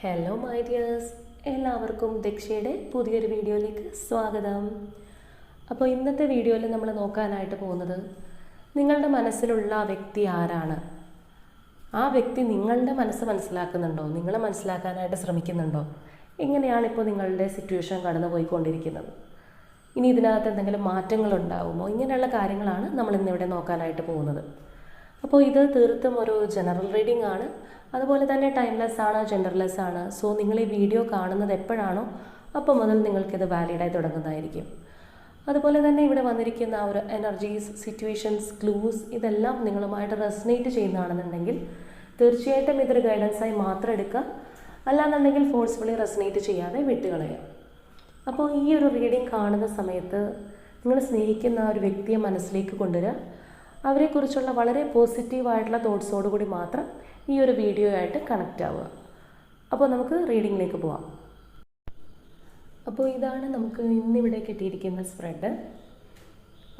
Hello my dears എല്ലാവർക്കും ദക്ഷയുടെ പുതിയൊരു വീഡിയോയിലേക്ക് സ്വാഗതം. അപ്പോൾ ഇന്നത്തെ വീഡിയോയിൽ നമ്മൾ നോക്കാനായിട്ട് പോകുന്നത് നിങ്ങളുടെ മനസ്സിലുള്ള ആ വ്യക്തി ആരാണ്? ആ വ്യക്തി നിങ്ങളുടെ മനസ്സ് മനസ്സിലാക്കുന്നുണ്ടോ? നിങ്ങളെ മനസ്സിലാക്കാനായിട്ട് ശ്രമിക്കുന്നുണ്ടോ? എങ്ങനെയാണ് ഇപ്പോൾ നിങ്ങളുടെ സിറ്റുവേഷൻ കടന്നു പോയിക്കൊണ്ടിരിക്കുന്നത് ഇനി ഇതിനകത്ത് എന്തെങ്കിലും മാറ്റങ്ങൾ ഉണ്ടാവുമോ? ഇങ്ങനെയുള്ള കാര്യങ്ങളാണ് നമ്മൾ ഇന്നിവിടെ നോക്കാനായിട്ട് പോകുന്നത്. അപ്പോൾ ഇത് തീർത്തും ഒരു ജനറൽ റീഡിംഗ് ആണ്. അതുപോലെ തന്നെ ടൈംലെസ് ആണ് ജെൻഡർലെസ് ആണ്. സോ നിങ്ങൾ ഈ വീഡിയോ കാണുന്നത് എപ്പോഴാണോ അപ്പോൾ മുതൽ നിങ്ങൾക്കിത് വാലിഡായി തുടങ്ങുന്നതായിരിക്കും. അതുപോലെ തന്നെ ഇവിടെ വന്നിരിക്കുന്ന ആ ഒരു എനർജീസ് സിറ്റുവേഷൻസ് ക്ലൂസ് ഇതെല്ലാം നിങ്ങളുമായിട്ട് റെസനേറ്റ് ചെയ്യുന്നതാണെന്നുണ്ടെങ്കിൽ തീർച്ചയായിട്ടും ഇതൊരു ഗൈഡൻസായി മാത്രം എടുക്കുക. അല്ലാന്നുണ്ടെങ്കിൽ ഫോഴ്സ്ഫുള്ളി റെസനേറ്റ് ചെയ്യാതെ വിട്ടുകളയുക. അപ്പോൾ ഈ ഒരു റീഡിങ് കാണുന്ന സമയത്ത് നിങ്ങൾ സ്നേഹിക്കുന്ന ആ ഒരു വ്യക്തിയെ മനസ്സിലേക്ക് കൊണ്ടുവരിക. അവരെക്കുറിച്ചുള്ള വളരെ പോസിറ്റീവായിട്ടുള്ള തോട്ട്സോടുകൂടി മാത്രം ഈ ഒരു വീഡിയോ ആയിട്ട് കണക്റ്റ് ആവുക. അപ്പോൾ നമുക്ക് റീഡിങ്ങിലേക്ക് പോവാം. അപ്പോൾ ഇതാണ് നമുക്ക് ഇന്നിവിടെ കിട്ടിയിരിക്കുന്ന സ്പ്രെഡ്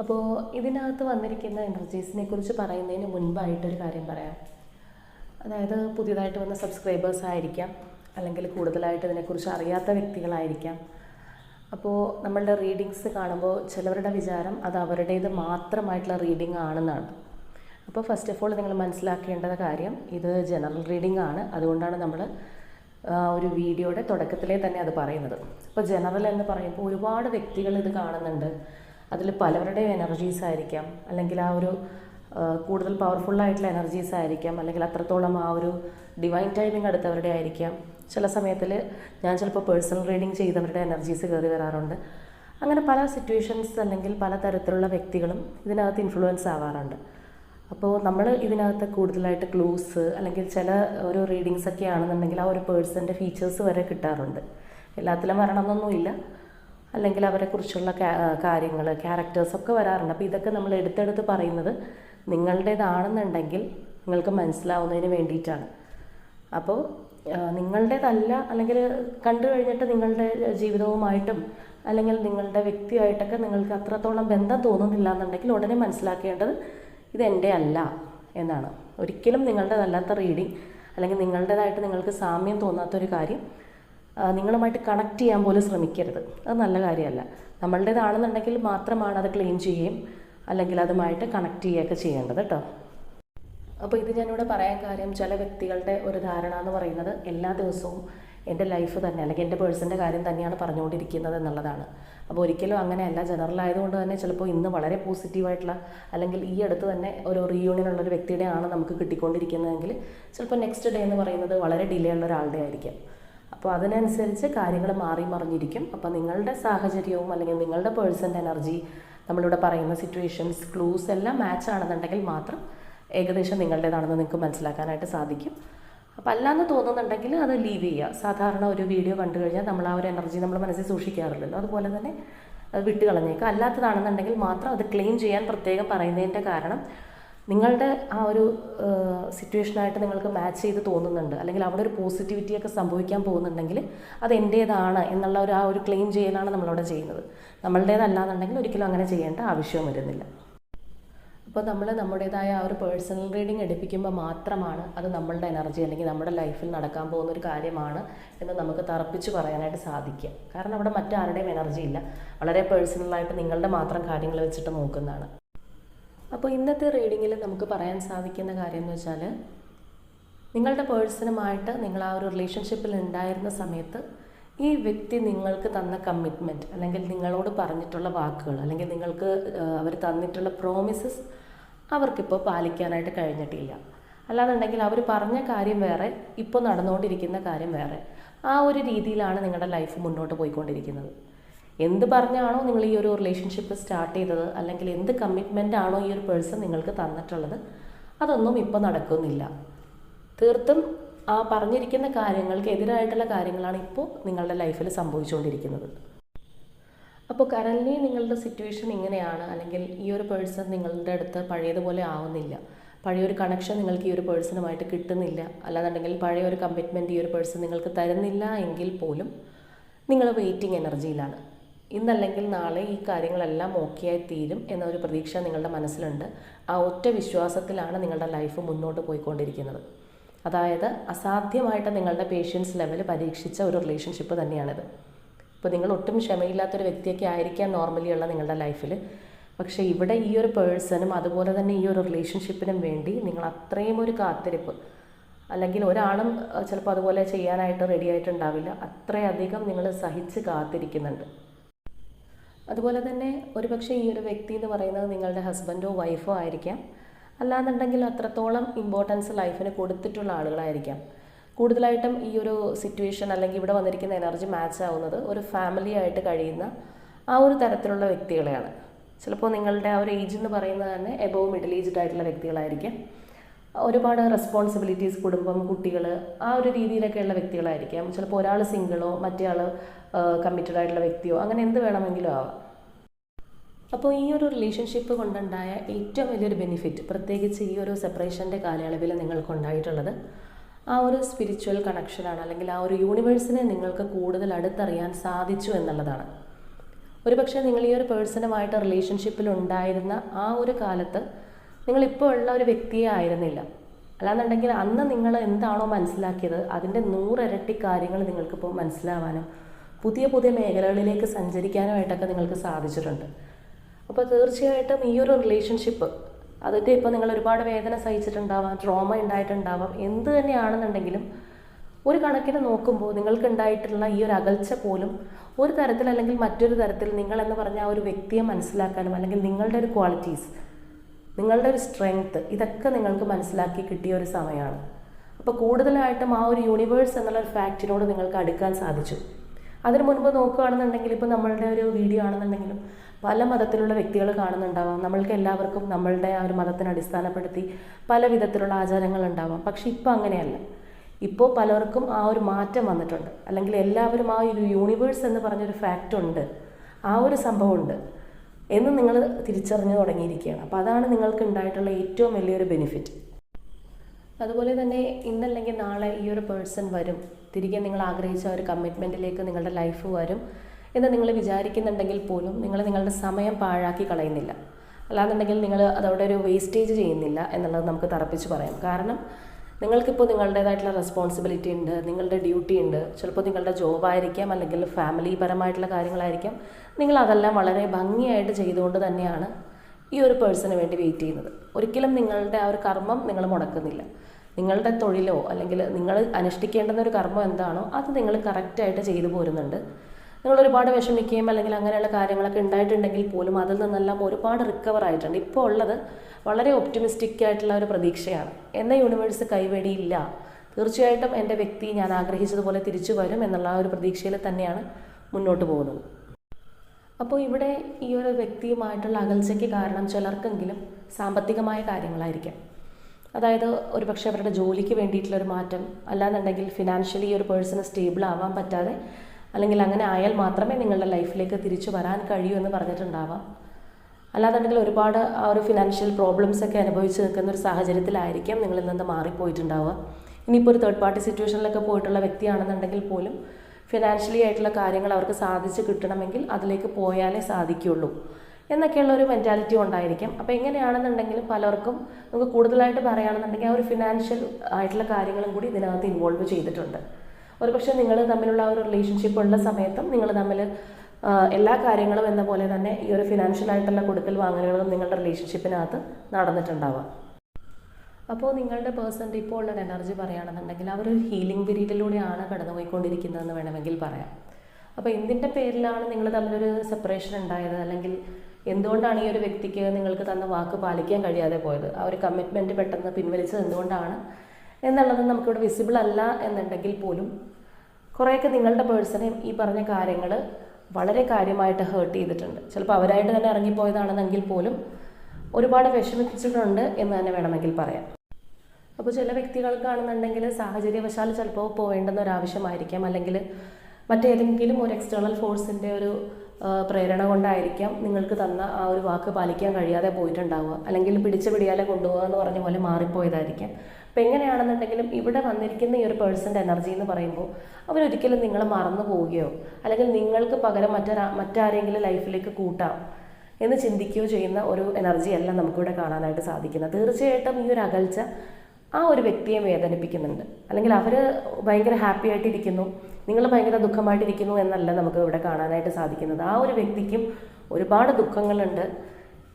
അപ്പോൾ ഇതിനകത്ത് വന്നിരിക്കുന്ന എനർജീസിനെ കുറിച്ച് പറയുന്നതിന് മുൻപായിട്ടൊരു കാര്യം പറയാം. അതായത് പുതിയതായിട്ട് വന്ന സബ്സ്ക്രൈബേഴ്സ് ആയിരിക്കാം അല്ലെങ്കിൽ കൂടുതലായിട്ട് ഇതിനെക്കുറിച്ച് അറിയാത്ത വ്യക്തികളായിരിക്കാം. അപ്പോൾ നമ്മളുടെ റീഡിങ്സ് കാണുമ്പോൾ ചിലവരുടെ വിചാരം അത് അവരുടേത് മാത്രമായിട്ടുള്ള റീഡിംഗ് ആണെന്നാണ്. അപ്പോൾ ഫസ്റ്റ് ഓഫ് ഓൾ നിങ്ങൾ മനസ്സിലാക്കേണ്ടത് കാര്യം ഇത് ജനറൽ റീഡിംഗ് ആണ്. അതുകൊണ്ടാണ് നമ്മൾ ഒരു വീഡിയോയുടെ തുടക്കത്തിലേ തന്നെ അത് പറയുന്നത്. അപ്പോൾ ജനറൽ എന്ന് പറയുമ്പോൾ ഒരുപാട് വ്യക്തികൾ ഇത് കാണുന്നുണ്ട്. അതിൽ പലവരുടെയും എനർജീസ് ആയിരിക്കാം. അല്ലെങ്കിൽ ആ ഒരു കൂടുതൽ പവർഫുൾ ആയിട്ടുള്ള എനർജീസ് ആയിരിക്കാം. അല്ലെങ്കിൽ അത്രത്തോളം ആ ഒരു ഡിവൈൻ ടൈമിംഗ് അടുത്തവരുടെ ആയിരിക്കാം. ചില സമയത്തിൽ ഞാൻ ചിലപ്പോൾ പേഴ്സണൽ റീഡിങ് ചെയ്തവരുടെ എനർജീസ് കയറി വരാറുണ്ട്. അങ്ങനെ പല സിറ്റുവേഷൻസ് അല്ലെങ്കിൽ പല തരത്തിലുള്ള വ്യക്തികളും ഇതിനകത്ത് ഇൻഫ്ലുവൻസ് ആവാറുണ്ട്. അപ്പോൾ നമ്മൾ ഇതിനകത്ത് കൂടുതലായിട്ട് ക്ലൂസ് അല്ലെങ്കിൽ ചില ഒരു റീഡിങ്സ് ഒക്കെ ആണെന്നുണ്ടെങ്കിൽ ആ ഒരു പേഴ്സന്റെ ഫീച്ചേഴ്സ് വരെ കിട്ടാറുണ്ട്. എല്ലാത്തിലും വരണമെന്നൊന്നുമില്ല. അല്ലെങ്കിൽ അവരെക്കുറിച്ചുള്ള കാര്യങ്ങൾ ക്യാരക്ടേഴ്സ് ഒക്കെ വരാറുണ്ട്. അപ്പോൾ ഇതൊക്കെ നമ്മൾ എടുത്തെടുത്ത് പറയുന്നത് നിങ്ങളുടേതാണെന്നുണ്ടെങ്കിൽ നിങ്ങൾക്ക് മനസ്സിലാവുന്നതിന് വേണ്ടിയിട്ടാണ്. അപ്പോൾ നിങ്ങളുടേതല്ല അല്ലെങ്കിൽ കണ്ടു കഴിഞ്ഞിട്ട് നിങ്ങളുടെ ജീവിതവുമായിട്ടും അല്ലെങ്കിൽ നിങ്ങളുടെ വ്യക്തിയായിട്ടൊക്കെ നിങ്ങൾക്ക് അത്രത്തോളം ബന്ധം തോന്നുന്നില്ല എന്നുണ്ടെങ്കിൽ ഉടനെ മനസ്സിലാക്കേണ്ടത് ഇത് എന്റെ അല്ല എന്നാണ്. ഒരിക്കലും നിങ്ങളുടേതല്ലാത്ത റീഡിങ് അല്ലെങ്കിൽ നിങ്ങളുടേതായിട്ട് നിങ്ങൾക്ക് സാമ്യം തോന്നാത്തൊരു കാര്യം നിങ്ങളുമായിട്ട് കണക്ട് ചെയ്യാൻ പോലും ശ്രമിക്കരുത്. അത് നല്ല കാര്യമല്ല. നമ്മളുടേതാണെന്നുണ്ടെങ്കിൽ മാത്രമാണ് അത് ക്ലെയിം ചെയ്യുകയും അല്ലെങ്കിൽ അതുമായിട്ട് കണക്ട് ചെയ്യുകയൊക്കെ ചെയ്യേണ്ടത് കേട്ടോ. അപ്പോൾ ഇത് ഞാനിവിടെ പറയാൻ കാര്യം ചില വ്യക്തികളുടെ ഒരു ധാരണ എന്ന് പറയുന്നത് എല്ലാ ദിവസവും എന്റെ ലൈഫ് തന്നെ അല്ലെങ്കിൽ എന്റെ പേഴ്സന്റെ കാര്യം തന്നെയാണ് പറഞ്ഞുകൊണ്ടിരിക്കുന്നത് എന്നുള്ളതാണ്. അപ്പോൾ ഒരിക്കലും അങ്ങനെയല്ല. ജനറൽ ആയതുകൊണ്ട് തന്നെ ചിലപ്പോൾ ഇന്ന് വളരെ പോസിറ്റീവായിട്ടുള്ള അല്ലെങ്കിൽ ഈ അടുത്ത് തന്നെ ഒരു റീയൂണിയൻ ഉള്ള ഒരു വ്യക്തിയുടെ ആണ് നമുക്ക് കിട്ടിക്കൊണ്ടിരിക്കുന്നതെങ്കിൽ ചിലപ്പോൾ നെക്സ്റ്റ് ഡേ എന്ന് പറയുന്നത് വളരെ ഡിലേ ഉള്ള ഒരാളുടെ ആയിരിക്കും. അപ്പോൾ അതിനനുസരിച്ച് കാര്യങ്ങൾ മാറി മറിഞ്ഞിരിക്കും. അപ്പോൾ നിങ്ങളുടെ സാഹചര്യവും അല്ലെങ്കിൽ നിങ്ങളുടെ പേഴ്സന്റെ എനർജി നമ്മളിവിടെ പറയുന്ന സിറ്റുവേഷൻസ് ക്ലൂസ് എല്ലാം മാച്ച് ആണെന്നുണ്ടെങ്കിൽ മാത്രം ഏകദേശം നിങ്ങളുടേതാണെന്ന് നിങ്ങൾക്ക് മനസ്സിലാക്കാനായിട്ട് സാധിക്കും. അപ്പോൾ അല്ലാന്ന് തോന്നുന്നുണ്ടെങ്കിൽ അത് ലീവ് ചെയ്യുക. സാധാരണ ഒരു വീഡിയോ കണ്ടു കഴിഞ്ഞാൽ നമ്മൾ ആ ഒരു എനർജി നമ്മൾ മനസ്സിൽ സൂക്ഷിക്കാറില്ലല്ലോ അതുപോലെ തന്നെ അത് വിട്ട് കളഞ്ഞേക്കുക. അല്ലാത്തതാണെന്നുണ്ടെങ്കിൽ മാത്രം അത് ക്ലെയിം ചെയ്യാൻ പ്രത്യേകം പറയുന്നതിന്റെ കാരണം നിങ്ങളുടെ ആ ഒരു സിറ്റുവേഷനായിട്ട് നിങ്ങൾക്ക് മാച്ച് ചെയ്ത് തോന്നുന്നുണ്ട്. അല്ലെങ്കിൽ അവിടെ ഒരു പോസിറ്റിവിറ്റിയൊക്കെ സംഭവിക്കാൻ പോകുന്നുണ്ടെങ്കിൽ അത് എന്റേതാണ് എന്നുള്ള ഒരു ആ ഒരു ക്ലെയിം ചെയ്യലാണ് നമ്മളവിടെ ചെയ്യുന്നത്. നമ്മളുടേതല്ല എന്നുണ്ടെങ്കിൽ ഒരിക്കലും അങ്ങനെ ചെയ്യേണ്ട ആവശ്യവും വരുന്നില്ല. അപ്പോൾ നമ്മൾ നമ്മുടേതായ ആ ഒരു പേഴ്സണൽ റീഡിങ് എടുപ്പിക്കുമ്പോൾ മാത്രമാണ് അത് നമ്മളുടെ എനർജി അല്ലെങ്കിൽ നമ്മുടെ ലൈഫിൽ നടക്കാൻ പോകുന്ന ഒരു കാര്യമാണ് എന്ന് നമുക്ക് തറപ്പിച്ച് പറയാനായിട്ട് സാധിക്കുക. കാരണം അവിടെ മറ്റാരുടെയും എനർജി ഇല്ല. വളരെ പേഴ്സണലായിട്ട് നിങ്ങളുടെ മാത്രം കാര്യങ്ങൾ വെച്ചിട്ട് നോക്കുന്നതാണ്. അപ്പോൾ ഇന്നത്തെ റീഡിങ്ങിൽ നമുക്ക് പറയാൻ സാധിക്കുന്ന കാര്യം എന്ന് വെച്ചാൽ നിങ്ങളുടെ പേഴ്സണുമായിട്ട് നിങ്ങൾ ആ ഒരു റിലേഷൻഷിപ്പിൽ ഉണ്ടായിരുന്ന സമയത്ത് ഈ വ്യക്തി നിങ്ങൾക്ക് തന്ന കമ്മിറ്റ്മെന്റ് അല്ലെങ്കിൽ നിങ്ങളോട് പറഞ്ഞിട്ടുള്ള വാക്കുകൾ അല്ലെങ്കിൽ നിങ്ങൾക്ക് അവർ തന്നിട്ടുള്ള പ്രോമിസസ് അവർക്കിപ്പോൾ പാലിക്കാനായിട്ട് കഴിഞ്ഞിട്ടില്ല. അല്ലാന്നുണ്ടെങ്കിൽ അവർ പറഞ്ഞ കാര്യം വേറെ ഇപ്പോൾ നടന്നുകൊണ്ടിരിക്കുന്ന കാര്യം വേറെ. ആ ഒരു രീതിയിലാണ് നിങ്ങളുടെ ലൈഫ് മുന്നോട്ട് പോയിക്കൊണ്ടിരിക്കുന്നത്. എന്ത് പറഞ്ഞാണോ നിങ്ങൾ ഈ ഒരു റിലേഷൻഷിപ്പ് സ്റ്റാർട്ട് ചെയ്തത് അല്ലെങ്കിൽ എന്ത് കമ്മിറ്റ്മെന്റ് ആണോ ഈ ഒരു പേഴ്സൺ നിങ്ങൾക്ക് തന്നിട്ടുള്ളത് അതൊന്നും ഇപ്പോൾ നടക്കുന്നില്ല. തീർത്തും ആ പറഞ്ഞിരിക്കുന്ന കാര്യങ്ങൾക്ക് എതിരായിട്ടുള്ള കാര്യങ്ങളാണ് ഇപ്പോൾ നിങ്ങളുടെ ലൈഫിൽ സംഭവിച്ചുകൊണ്ടിരിക്കുന്നത്. അപ്പോൾ കറന്റ്ലി നിങ്ങളുടെ സിറ്റുവേഷൻ ഇങ്ങനെയാണ്. അല്ലെങ്കിൽ ഈ ഒരു പേഴ്സൺ നിങ്ങളുടെ അടുത്ത് പഴയതുപോലെ ആവുന്നില്ല. പഴയൊരു കണക്ഷൻ നിങ്ങൾക്ക് ഈ ഒരു പേഴ്സണുമായിട്ട് കിട്ടുന്നില്ല. അല്ലാന്നുണ്ടെങ്കിൽ പഴയ ഒരു കമ്മിറ്റ്മെന്റ് ഈ ഒരു പേഴ്സൺ നിങ്ങൾക്ക് തരുന്നില്ല എങ്കിൽ പോലും നിങ്ങൾ വെയിറ്റിംഗ് എനർജിയിലാണ് ഇന്നല്ലെങ്കിൽ നാളെ ഈ കാര്യങ്ങളെല്ലാം ഓക്കെയായി തീരും എന്നൊരു പ്രതീക്ഷ നിങ്ങളുടെ മനസ്സിലുണ്ട്. ആ ഒറ്റ വിശ്വാസത്തിലാണ് നിങ്ങളുടെ ലൈഫ് മുന്നോട്ട് പോയിക്കൊണ്ടിരിക്കുന്നത്. അതായത് അസാധ്യമായിട്ട് നിങ്ങളുടെ പേഷ്യൻസ് ലെവൽ പരീക്ഷിച്ച ഒരു റിലേഷൻഷിപ്പ് തന്നെയാണിത്. ഇപ്പോൾ നിങ്ങൾ ഒട്ടും ക്ഷമയില്ലാത്തൊരു വ്യക്തിയൊക്കെ ആയിരിക്കാം നോർമലി ഉള്ള നിങ്ങളുടെ ലൈഫിൽ പക്ഷേ ഇവിടെ ഈ ഒരു പേഴ്സണും അതുപോലെ തന്നെ ഈ ഒരു റിലേഷൻഷിപ്പിനും വേണ്ടി നിങ്ങൾ അത്രയും ഒരു കാത്തിരിപ്പ്. അല്ലെങ്കിൽ ഒരാളും ചിലപ്പോൾ അതുപോലെ ചെയ്യാനായിട്ട് റെഡി ആയിട്ടുണ്ടാവില്ല. അത്രയധികം നിങ്ങൾ സഹിച്ച് കാത്തിരിക്കുന്നുണ്ട്. അതുപോലെ തന്നെ ഒരുപക്ഷെ ഈ ഒരു വ്യക്തി എന്ന് പറയുന്നത് നിങ്ങളുടെ ഹസ്ബൻഡോ വൈഫോ ആയിരിക്കാം. അല്ലാന്നുണ്ടെങ്കിൽ അത്രത്തോളം ഇമ്പോർട്ടൻസ് ലൈഫിന് കൊടുത്തിട്ടുള്ള ആളുകളായിരിക്കാം. കൂടുതലായിട്ടും ഈ ഒരു സിറ്റുവേഷൻ അല്ലെങ്കിൽ ഇവിടെ വന്നിരിക്കുന്ന എനർജി മാച്ച് ആവുന്നത് ഒരു ഫാമിലി ആയിട്ട് കഴിയുന്ന ആ ഒരു തരത്തിലുള്ള വ്യക്തികളെയാണ്. ചിലപ്പോൾ നിങ്ങളുടെ ആ ഒരു ഏജ് എന്ന് പറയുന്നത് തന്നെ എബോവ് മിഡിൽ ഏജ്ഡ് ആയിട്ടുള്ള വ്യക്തികളായിരിക്കും. ഒരുപാട് റെസ്പോൺസിബിലിറ്റീസ് കുടുംബം കുട്ടികൾ ആ ഒരു രീതിയിലൊക്കെയുള്ള വ്യക്തികളായിരിക്കാം. ചിലപ്പോൾ ഒരാൾ സിംഗിളോ മറ്റേ ആൾ കമ്മിറ്റഡ് ആയിട്ടുള്ള വ്യക്തിയോ അങ്ങനെ എന്ത് വേണമെങ്കിലും ആവാം. അപ്പോൾ ഈ ഒരു റിലേഷൻഷിപ്പ് കൊണ്ടുണ്ടായ ഏറ്റവും വലിയൊരു ബെനിഫിറ്റ് പ്രത്യേകിച്ച് ഈ ഒരു സെപ്പറേഷന്റെ കാലയളവിൽ നിങ്ങൾക്കുണ്ടായിട്ടുള്ളത് ആ ഒരു സ്പിരിച്വൽ കണക്ഷനാണ് അല്ലെങ്കിൽ ആ ഒരു യൂണിവേഴ്സിനെ നിങ്ങൾക്ക് കൂടുതൽ അടുത്തറിയാൻ സാധിച്ചു എന്നുള്ളതാണ്. ഒരുപക്ഷെ നിങ്ങൾ ഈ ഒരു പേഴ്സണുമായിട്ട് റിലേഷൻഷിപ്പിൽ ഉണ്ടായിരുന്ന ആ ഒരു കാലത്ത് നിങ്ങളിപ്പോൾ ഉള്ള ഒരു വ്യക്തിയെ ആയിരുന്നില്ല. അല്ലാന്നുണ്ടെങ്കിൽ അന്ന് നിങ്ങൾ എന്താണോ മനസ്സിലാക്കിയത് അതിന്റെ നൂറിരട്ടി കാര്യങ്ങൾ നിങ്ങൾക്കിപ്പോൾ മനസ്സിലാവാനും പുതിയ പുതിയ മേഖലകളിലേക്ക് സഞ്ചരിക്കാനുമായിട്ടൊക്കെ നിങ്ങൾക്ക് സാധിച്ചിട്ടുണ്ട്. അപ്പോൾ തീർച്ചയായിട്ടും ഈ ഒരു റിലേഷൻഷിപ്പ് അതിന്റെ ഇപ്പോൾ നിങ്ങൾ ഒരുപാട് വേദന സഹിച്ചിട്ടുണ്ടാവാം ട്രോമ ഉണ്ടായിട്ടുണ്ടാവാം. എന്ത് തന്നെയാണെന്നുണ്ടെങ്കിലും ഒരു കണക്കിന് നോക്കുമ്പോൾ നിങ്ങൾക്ക് ഉണ്ടായിട്ടുള്ള ഈ ഒരു അകൽച്ച പോലും ഒരു തരത്തിൽ അല്ലെങ്കിൽ മറ്റൊരു തരത്തിൽ നിങ്ങൾ എന്ന് പറഞ്ഞ ആ ഒരു വ്യക്തിയെ മനസ്സിലാക്കാനും അല്ലെങ്കിൽ നിങ്ങളുടെ ഒരു ക്വാളിറ്റീസ് നിങ്ങളുടെ ഒരു സ്ട്രെങ്ത് ഇതൊക്കെ നിങ്ങൾക്ക് മനസ്സിലാക്കി കിട്ടിയ ഒരു സമയമാണ്. അപ്പോൾ കൂടുതലായിട്ടും ആ ഒരു യൂണിവേഴ്സ് എന്നുള്ള ഒരു ഫാക്റ്റിനോട് നിങ്ങൾക്ക് അടുക്കാൻ സാധിച്ചു. അതിനു മുൻപ് നോക്കുകയാണെന്നുണ്ടെങ്കിൽ ഇപ്പോൾ നമ്മളുടെ ഒരു വീഡിയോ ആണെന്നുണ്ടെങ്കിലും പല മതത്തിലുള്ള വ്യക്തികൾ കാണുന്നുണ്ടാവാം. നമ്മൾക്ക് എല്ലാവർക്കും നമ്മളുടെ ആ ഒരു മതത്തിനെ അടിസ്ഥാനപ്പെടുത്തി പല വിധത്തിലുള്ള ആചാരങ്ങൾ ഉണ്ടാവാം. പക്ഷെ ഇപ്പോൾ അങ്ങനെയല്ല. ഇപ്പോൾ പലർക്കും ആ ഒരു മാറ്റം വന്നിട്ടുണ്ട്. അല്ലെങ്കിൽ എല്ലാവരും ആ ഒരു യൂണിവേഴ്സ് എന്ന് പറഞ്ഞൊരു ഫാക്റ്റ് ഉണ്ട്. ആ ഒരു സംഭവമുണ്ട് എന്ന് നിങ്ങൾ തിരിച്ചറിഞ്ഞു തുടങ്ങിയിരിക്കുകയാണ്. അപ്പോൾ അതാണ് നിങ്ങൾക്ക് ഉണ്ടായിട്ടുള്ള ഏറ്റവും വലിയൊരു ബെനിഫിറ്റ് അതുപോലെ തന്നെ ഇന്നല്ലെങ്കിൽ നാളെ ഈ ഒരു പേഴ്സൺ വരും. തിരികെ നിങ്ങൾ ആഗ്രഹിച്ച ഒരു കമ്മിറ്റ്മെന്റിലേക്ക് നിങ്ങളുടെ ലൈഫ് വരും. എന്ന് നിങ്ങൾ വിചാരിക്കുന്നുണ്ടെങ്കിൽ പോലും നിങ്ങൾ നിങ്ങളുടെ സമയം പാഴാക്കി കളയുന്നില്ല. അല്ലാന്നുണ്ടെങ്കിൽ നിങ്ങൾ അതവിടെ ഒരു വേസ്റ്റേജ് ചെയ്യുന്നില്ല എന്നുള്ളത് നമുക്ക് തറപ്പിച്ച് പറയാം. കാരണം നിങ്ങൾക്കിപ്പോൾ നിങ്ങളുടേതായിട്ടുള്ള റെസ്പോൺസിബിലിറ്റി ഉണ്ട് നിങ്ങളുടെ ഡ്യൂട്ടി ഉണ്ട്. ചിലപ്പോൾ നിങ്ങളുടെ ജോബായിരിക്കാം അല്ലെങ്കിൽ ഫാമിലി പരമായിട്ടുള്ള കാര്യങ്ങളായിരിക്കാം. നിങ്ങൾ അതെല്ലാം വളരെ ഭംഗിയായിട്ട് ചെയ്തുകൊണ്ട് തന്നെയാണ് ഈ ഒരു പേഴ്സണിന് വേണ്ടി വെയിറ്റ് ചെയ്യുന്നത്. ഒരിക്കലും നിങ്ങളുടെ ആ ഒരു കർമ്മം നിങ്ങൾ മുടക്കുന്നില്ല. നിങ്ങളുടെ തൊഴിലോ അല്ലെങ്കിൽ നിങ്ങൾ അനുഷ്ഠിക്കേണ്ടുന്ന ഒരു കർമ്മം എന്താണോ അത് നിങ്ങൾ കറക്റ്റായിട്ട് ചെയ്തു പോരുന്നുണ്ട്. നിങ്ങൾ ഒരുപാട് വിഷമിക്കുകയും അല്ലെങ്കിൽ അങ്ങനെയുള്ള കാര്യങ്ങളൊക്കെ ഉണ്ടായിട്ടുണ്ടെങ്കിൽ പോലും അതിൽ നിന്നെല്ലാം ഒരുപാട് റിക്കവർ ആയിട്ടുണ്ട്. ഇപ്പോൾ ഉള്ളത് വളരെ ഒപ്റ്റിമിസ്റ്റിക് ആയിട്ടുള്ള ഒരു പ്രതീക്ഷയാണ്. എന്ന യൂണിവേഴ്സ് കൈവെടിയില്ല. തീർച്ചയായിട്ടും എന്റെ വ്യക്തി ഞാൻ ആഗ്രഹിച്ചതുപോലെ തിരിച്ചു വരും എന്നുള്ള ഒരു പ്രതീക്ഷയിൽ തന്നെയാണ് മുന്നോട്ട് പോകുന്നത്. അപ്പോൾ ഇവിടെ ഈ ഒരു വ്യക്തിയുമായിട്ടുള്ള അകൽച്ചയ്ക്ക് കാരണം ചിലർക്കെങ്കിലും സാമ്പത്തികമായ കാര്യങ്ങളായിരിക്കാം. അതായത് ഒരുപക്ഷെ അവരുടെ ജോലിക്ക് വേണ്ടിയിട്ടുള്ള ഒരു മാറ്റം അല്ലാന്നുണ്ടെങ്കിൽ ഫിനാൻഷ്യലി ഒരു പേഴ്സണ് സ്റ്റേബിൾ ആവാൻ പറ്റാതെ അല്ലെങ്കിൽ അങ്ങനെ ആയാൽ മാത്രമേ നിങ്ങളുടെ ലൈഫിലേക്ക് തിരിച്ചു വരാൻ കഴിയൂ എന്ന് പറഞ്ഞിട്ടുണ്ടാവാം. അല്ലാന്നുണ്ടെങ്കിൽ ഒരുപാട് ആ ഒരു ഫിനാൻഷ്യൽ പ്രോബ്ലംസ് ഒക്കെ അനുഭവിച്ച് നിൽക്കുന്ന ഒരു സാഹചര്യത്തിലായിരിക്കാം നിങ്ങളിൽ നിന്ന് മാറിപ്പോയിട്ടുണ്ടാവുക. ഇനിയിപ്പോൾ ഒരു തേർഡ് പാർട്ടി സിറ്റുവേഷനിലൊക്കെ പോയിട്ടുള്ള വ്യക്തിയാണെന്നുണ്ടെങ്കിൽ പോലും ഫിനാൻഷ്യലി ആയിട്ടുള്ള കാര്യങ്ങൾ അവർക്ക് സാധിച്ച് കിട്ടണമെങ്കിൽ അതിലേക്ക് പോയാലേ സാധിക്കുകയുള്ളൂ. എന്നൊക്കെയുള്ള ഒരു മെന്റാലിറ്റി ഉണ്ടായിരിക്കും. അപ്പോൾ എങ്ങനെയാണെന്നുണ്ടെങ്കിലും പലർക്കും നമുക്ക് കൂടുതലായിട്ട് പറയുകയാണെന്നുണ്ടെങ്കിൽ ആ ഒരു ഫിനാൻഷ്യൽ ആയിട്ടുള്ള കാര്യങ്ങളും കൂടി ഇതിനകത്ത് ഇൻവോൾവ് ചെയ്തിട്ടുണ്ട്. ഒരുപക്ഷെ നിങ്ങൾ തമ്മിലുള്ള ആ ഒരു റിലേഷൻഷിപ്പ് ഉള്ള സമയത്തും നിങ്ങൾ തമ്മിൽ എല്ലാ കാര്യങ്ങളും എന്ന പോലെ തന്നെ ഈ ഒരു ഫിനാൻഷ്യൽ ആയിട്ടുള്ള കൊടുക്കൽ വാങ്ങലുകളും നിങ്ങളുടെ റിലേഷൻഷിപ്പിനകത്ത് നടന്നിട്ടുണ്ടാവുക അപ്പോൾ നിങ്ങളുടെ പേഴ്സന്റെ ഇപ്പോൾ ഉള്ള എനർജി പറയുകയാണെന്നുണ്ടെങ്കിൽ അവരൊരു ഹീലിംഗ് പീരീഡിലൂടെയാണ് കടന്നുപോയിക്കൊണ്ടിരിക്കുന്നതെന്ന് വേണമെങ്കിൽ പറയാം. അപ്പോൾ എന്തിന്റെ പേരിലാണ് നിങ്ങൾ തമ്മിലൊരു സെപ്പറേഷൻ ഉണ്ടായത്? അല്ലെങ്കിൽ എന്തുകൊണ്ടാണ് ഈ ഒരു വ്യക്തിക്ക് നിങ്ങൾക്ക് തന്ന വാക്ക് പാലിക്കാൻ കഴിയാതെ പോയത്? ആ ഒരു കമ്മിറ്റ്മെന്റ് പെട്ടെന്ന് പിൻവലിച്ചത് എന്തുകൊണ്ടാണ്? എന്നുള്ളത് നമുക്കിവിടെ വിസിബിൾ അല്ല എന്നുണ്ടെങ്കിൽ പോലും കുറേയൊക്കെ നിങ്ങളുടെ പേഴ്സണെ ഈ പറഞ്ഞ കാര്യങ്ങൾ വളരെ കാര്യമായിട്ട് ഹേർട്ട് ചെയ്തിട്ടുണ്ട്. ചിലപ്പോൾ അവരായിട്ട് തന്നെ ഇറങ്ങിപ്പോയതാണെന്നെങ്കിൽ പോലും ഒരുപാട് വിഷമിപ്പിച്ചിട്ടുണ്ട് എന്ന് തന്നെ വേണമെങ്കിൽ പറയാം. അപ്പോൾ ചില വ്യക്തികൾക്കാണെന്നുണ്ടെങ്കിൽ സാഹചര്യവശാൽ ചിലപ്പോൾ പോവേണ്ടുന്ന ഒരു ആവശ്യമായിരിക്കാം. അല്ലെങ്കിൽ മറ്റേതെങ്കിലും ഒരു എക്സ്റ്റേണൽ ഫോഴ്സിന്റെ ഒരു പ്രേരണ കൊണ്ടായിരിക്കാം നിങ്ങൾക്ക് തന്ന ആ ഒരു വാക്ക് പാലിക്കാൻ കഴിയാതെ പോയിട്ടുണ്ടാവുക. അല്ലെങ്കിൽ പിടിച്ച് പിടിയാലെ കൊണ്ടുപോകുക എന്ന് പറഞ്ഞ പോലെ മാറിപ്പോയതായിരിക്കാം. അപ്പം എങ്ങനെയാണെന്നുണ്ടെങ്കിലും ഇവിടെ വന്നിരിക്കുന്ന ഈ ഒരു പേഴ്സന്റെ എനർജി എന്ന് പറയുമ്പോൾ അവരൊരിക്കലും നിങ്ങളെ മറന്നു പോവുകയോ അല്ലെങ്കിൽ നിങ്ങൾക്ക് പകരം മറ്റൊരാ മറ്റാരെങ്കിലും ലൈഫിലേക്ക് കൂട്ടാം എന്ന് ചിന്തിക്കുകയോ ചെയ്യുന്ന ഒരു എനർജി അല്ല നമുക്കിവിടെ കാണാനായിട്ട് സാധിക്കുന്നത്. തീർച്ചയായിട്ടും ഈ ഒരു അകൽച്ച ആ ഒരു വ്യക്തിയെ വേദനിപ്പിക്കുന്നുണ്ട്. അല്ലെങ്കിൽ അവർ ഭയങ്കര ഹാപ്പി ആയിട്ടിരിക്കുന്നു നിങ്ങൾ ഭയങ്കര ദുഃഖമായിട്ടിരിക്കുന്നു എന്നല്ല നമുക്ക് ഇവിടെ കാണാനായിട്ട് സാധിക്കുന്നത്. ആ ഒരു വ്യക്തിക്കും ഒരുപാട് ദുഃഖങ്ങളുണ്ട്.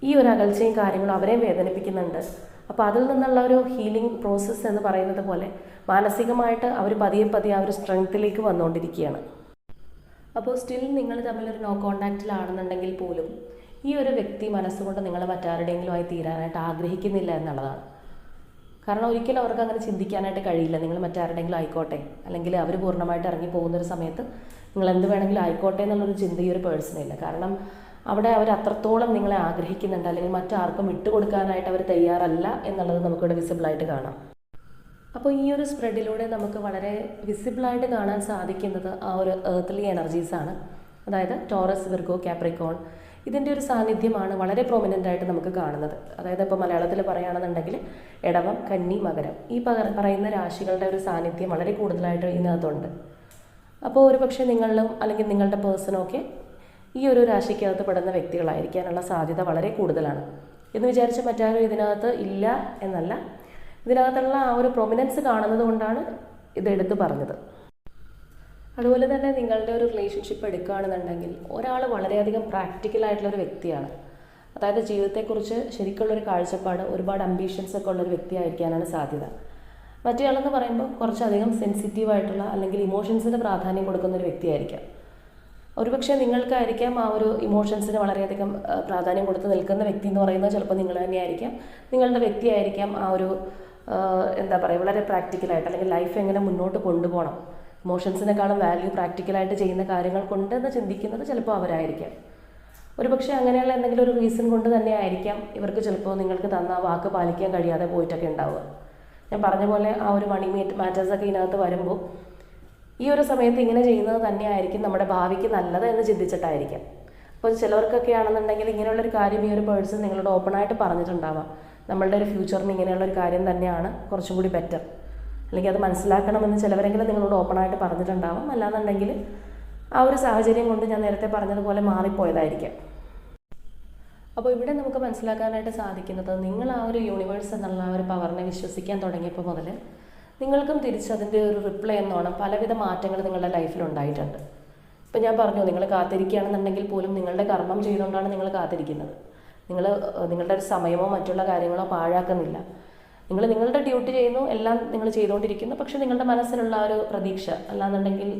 ഈ ഒരു അകൽച്ചയും കാര്യങ്ങളും അവരെയും വേദനിപ്പിക്കുന്നുണ്ട്. അപ്പോൾ അതിൽ നിന്നുള്ള ഒരു ഹീലിംഗ് പ്രോസസ്സ് എന്ന് പറയുന്നത് പോലെ മാനസികമായിട്ട് അവർ പതിയെ പതിയെ ആ ഒരു സ്ട്രെങ്ത്തിലേക്ക് വന്നുകൊണ്ടിരിക്കുകയാണ്. അപ്പോൾ സ്റ്റിൽ നിങ്ങൾ തമ്മിലൊരു നോ കോണ്ടാക്റ്റിലാണെന്നുണ്ടെങ്കിൽ പോലും ഈ ഒരു വ്യക്തി മനസ്സുകൊണ്ട് നിങ്ങൾ മറ്റാരുടെയെങ്കിലും ആയി തീരാനായിട്ട് ആഗ്രഹിക്കുന്നില്ല എന്നുള്ളതാണ്. കാരണം ഒരിക്കലും അവർക്ക് അങ്ങനെ ചിന്തിക്കാനായിട്ട് കഴിയില്ല. നിങ്ങൾ മറ്റാരുടെയെങ്കിലും ആയിക്കോട്ടെ. അല്ലെങ്കിൽ അവർ പൂർണമായിട്ട് ഇറങ്ങി പോകുന്ന ഒരു സമയത്ത് നിങ്ങൾ എന്ത് വേണമെങ്കിലും ആയിക്കോട്ടെ എന്നുള്ളൊരു ചിന്ത ഈ ഒരു പേഴ്സണില്ല കാരണം അവിടെ അവർ അത്രത്തോളം നിങ്ങളെ ആഗ്രഹിക്കുന്നുണ്ട്. അല്ലെങ്കിൽ മറ്റാർക്കും വിട്ടുകൊടുക്കാനായിട്ട് അവർ തയ്യാറല്ല എന്നുള്ളത് നമുക്കിവിടെ വിസിബിളായിട്ട് കാണാം. അപ്പോൾ ഈ ഒരു സ്പ്രെഡിലൂടെ നമുക്ക് വളരെ വിസിബിളായിട്ട് കാണാൻ സാധിക്കുന്നത് ആ ഒരു ഏർത്ത്ലി എനർജീസാണ് അതായത് ടോറസ് വിർഗോ കാപ്രിക്കോൺ ഇതിന്റെ ഒരു സാന്നിധ്യമാണ് വളരെ പ്രോമിനന്റ് ആയിട്ട് നമുക്ക് കാണുന്നത്. അതായത് ഇപ്പോൾ മലയാളത്തിൽ പറയുകയാണെന്നുണ്ടെങ്കിൽ ഇടവം കന്നി മകരം ഈ പറയുന്ന രാശികളുടെ ഒരു സാന്നിധ്യം വളരെ കൂടുതലായിട്ട് ഇതിനകത്തുണ്ട്. അപ്പോൾ ഒരു പക്ഷേ നിങ്ങളിലും അല്ലെങ്കിൽ നിങ്ങളുടെ പേഴ്സണൊക്കെ ഈ ഒരു രാശിക്കകത്ത് പെടുന്ന വ്യക്തികളായിരിക്കാനുള്ള സാധ്യത വളരെ കൂടുതലാണ്. എന്ന് വിചാരിച്ച് മറ്റാരും ഇതിനകത്ത് ഇല്ല എന്നല്ല. ഇതിനകത്തുള്ള ആ ഒരു പ്രൊമിനൻസ് കാണുന്നത് കൊണ്ടാണ് ഇതെടുത്ത് പറഞ്ഞത്. അതുപോലെ തന്നെ നിങ്ങളുടെ ഒരു റിലേഷൻഷിപ്പ് എടുക്കുകയാണെന്നുണ്ടെങ്കിൽ ഒരാൾ വളരെയധികം പ്രാക്ടിക്കലായിട്ടുള്ളൊരു വ്യക്തിയാണ്. അതായത് ജീവിതത്തെക്കുറിച്ച് ശരിക്കുള്ളൊരു കാഴ്ചപ്പാട് ഒരുപാട് അംബീഷൻസ് ഒക്കെ ഉള്ളൊരു വ്യക്തിയായിരിക്കാനാണ് സാധ്യത. മറ്റേയാളെന്ന് പറയുമ്പോൾ കുറച്ചധികം സെൻസിറ്റീവായിട്ടുള്ള അല്ലെങ്കിൽ ഇമോഷൻസിന് പ്രാധാന്യം കൊടുക്കുന്ന ഒരു വ്യക്തിയായിരിക്കാം. ഒരുപക്ഷെ നിങ്ങൾക്കായിരിക്കാം ആ ഒരു ഇമോഷൻസിന് വളരെയധികം പ്രാധാന്യം കൊടുത്ത് നിൽക്കുന്ന വ്യക്തി എന്ന് പറയുന്നത് ചിലപ്പോൾ നിങ്ങൾ തന്നെയായിരിക്കാം. നിങ്ങളുടെ വ്യക്തിയായിരിക്കാം ആ ഒരു എന്താ പറയുക വളരെ പ്രാക്ടിക്കലായിട്ട് അല്ലെങ്കിൽ ലൈഫ് എങ്ങനെ മുന്നോട്ട് കൊണ്ടുപോകണം. ഇമോഷൻസിനേക്കാളും വാല്യൂ പ്രാക്ടിക്കലായിട്ട് ചെയ്യുന്ന കാര്യങ്ങൾ കൊണ്ടെന്ന് ചിന്തിക്കുന്നത് ചിലപ്പോൾ അവരായിരിക്കാം. ഒരുപക്ഷെ അങ്ങനെയുള്ള എന്തെങ്കിലും ഒരു റീസൺ കൊണ്ട് തന്നെ ആയിരിക്കാം ഇവർക്ക് ചിലപ്പോൾ നിങ്ങൾക്ക് തന്ന വാക്ക് പാലിക്കാൻ കഴിയാതെ പോയിട്ടൊക്കെ ഉണ്ടാവുക. ഞാൻ പറഞ്ഞ പോലെ ആ ഒരു മണി മാറ്റേഴ്സൊക്കെ ഇതിനകത്ത് വരുമ്പോൾ ഈ ഒരു സമയത്ത് ഇങ്ങനെ ചെയ്യുന്നത് തന്നെയായിരിക്കും നമ്മുടെ ഭാവിക്ക് നല്ലത് എന്ന് ചിന്തിച്ചിട്ടായിരിക്കാം. അപ്പോൾ ചിലവർക്കൊക്കെ ആണെന്നുണ്ടെങ്കിൽ ഇങ്ങനെയുള്ളൊരു കാര്യം ഈ ഒരു പേഴ്സൺ നിങ്ങളോട് ഓപ്പൺ ആയിട്ട് പറഞ്ഞിട്ടുണ്ടാവാം. നമ്മളുടെ ഒരു ഫ്യൂച്ചറിന് ഇങ്ങനെയുള്ള ഒരു കാര്യം തന്നെയാണ് കുറച്ചും കൂടി ബെറ്റർ അല്ലെങ്കിൽ അത് മനസ്സിലാക്കണമെന്ന് ചിലവരെങ്കിലും നിങ്ങളോട് ഓപ്പൺ ആയിട്ട് പറഞ്ഞിട്ടുണ്ടാവാം. അല്ലാന്നുണ്ടെങ്കിൽ ആ ഒരു സാഹചര്യം കൊണ്ട് ഞാൻ നേരത്തെ പറഞ്ഞതുപോലെ മാറിപ്പോയതായിരിക്കാം. അപ്പോൾ ഇവിടെ നമുക്ക് മനസ്സിലാക്കാനായിട്ട് സാധിക്കുന്നത് നിങ്ങൾ ആ ഒരു യൂണിവേഴ്സ് എന്നുള്ള ആ ഒരു പവറിനെ വിശ്വസിക്കാൻ തുടങ്ങിയപ്പോൾ മുതൽ നിങ്ങൾക്കും തിരിച്ചതിന്റെ ഒരു റിപ്ലൈ എന്നോണം പലവിധ മാറ്റങ്ങൾ നിങ്ങളുടെ ലൈഫിൽ ഉണ്ടായിട്ടുണ്ട്. ഇപ്പം ഞാൻ പറഞ്ഞു നിങ്ങൾ കാത്തിരിക്കുകയാണെന്നുണ്ടെങ്കിൽ പോലും നിങ്ങളുടെ കർമ്മം ചെയ്തുകൊണ്ടാണ് നിങ്ങൾ കാത്തിരിക്കുന്നത്. നിങ്ങൾ നിങ്ങളുടെ ഒരു സമയമോ മറ്റുള്ള കാര്യങ്ങളോ പാഴാക്കുന്നില്ല. നിങ്ങൾ നിങ്ങളുടെ ഡ്യൂട്ടി ചെയ്യുന്നു എല്ലാം നിങ്ങൾ ചെയ്തുകൊണ്ടിരിക്കുന്നു പക്ഷേ നിങ്ങളുടെ മനസ്സിലുള്ള ഒരു പ്രതീക്ഷ അല്ലാന്നുണ്ടെങ്കിൽ